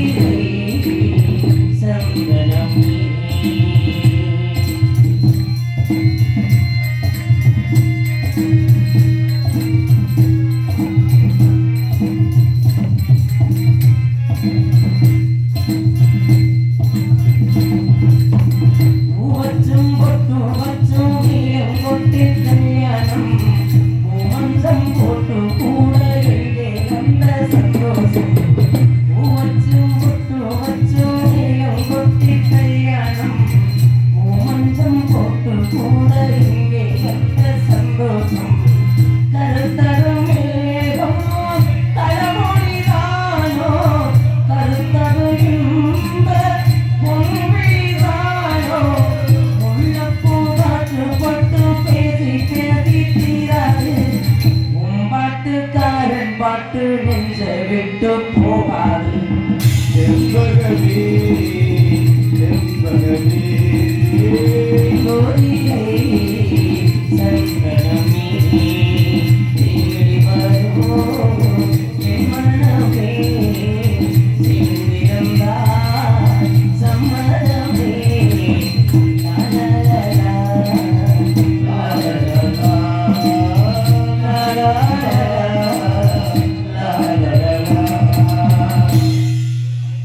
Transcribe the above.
You. பாட்டு நெஞ்ச விட்டு போகாது. செம்பகமே